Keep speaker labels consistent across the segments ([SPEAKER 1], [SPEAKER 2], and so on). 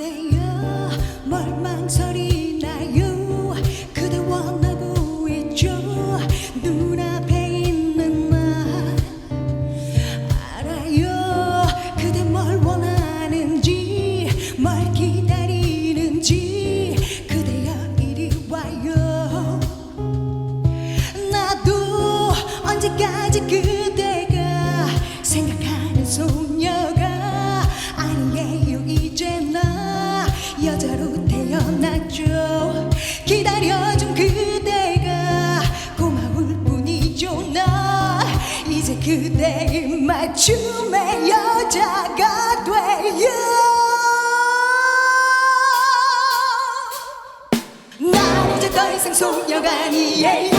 [SPEAKER 1] 때야 말망설이 맞춤의 여자가 돼요 난 이제 더 이상 소녀가 아니에요.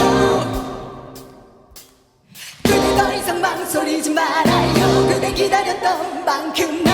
[SPEAKER 1] 그대 더 이상 망설이지 말아요. 그대 기다렸던 만큼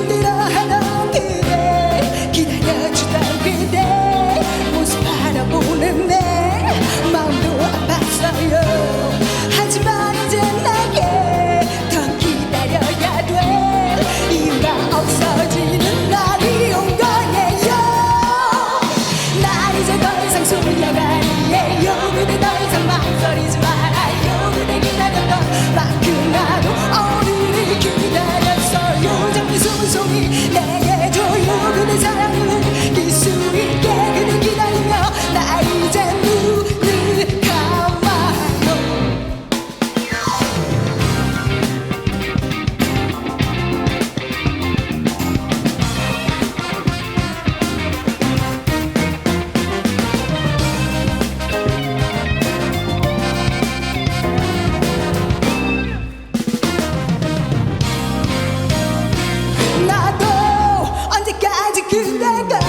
[SPEAKER 1] 힘들어하던 그대 기다려주던 그대 모습 바라보는 내 마음도 아팠어요. 하지만 이제 나에게 더 기다려야 돼. 이가 없어. Today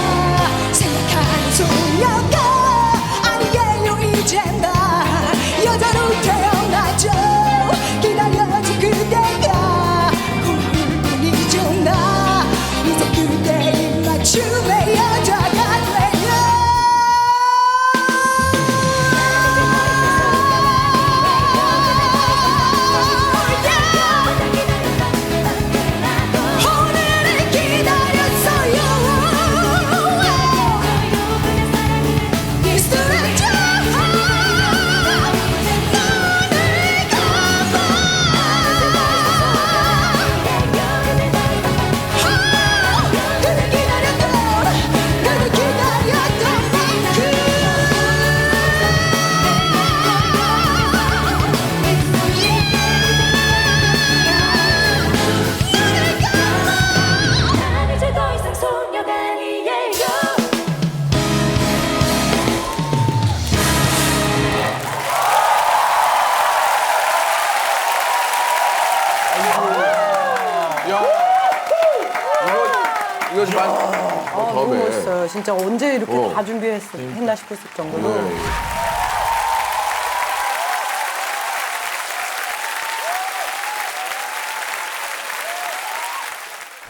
[SPEAKER 1] 이거
[SPEAKER 2] 좀 많이.
[SPEAKER 3] 아, 너무
[SPEAKER 2] 다음에.
[SPEAKER 3] 멋있어요. 진짜 언제 이렇게
[SPEAKER 2] 어.
[SPEAKER 3] 다 준비했나 싶었을 정도로.
[SPEAKER 2] 네.